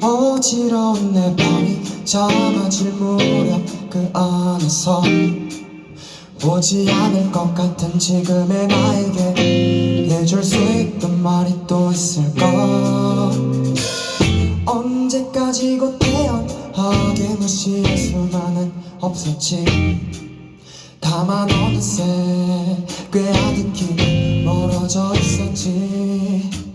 어지러운 내 밤이 작아질 무렵 그 안에서. 보지 않을 것 같은 지금의 나에게 해줄 수 있던 말이 또 있을까? 언제까지 곧 태연하게 무시할 수만은 없었지. 다만 어느새 꽤 아득히 멀어져 있었지.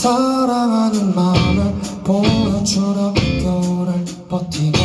사랑하는 마음을 보여주려 겨울을 버티고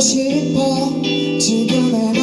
싶어. 지금은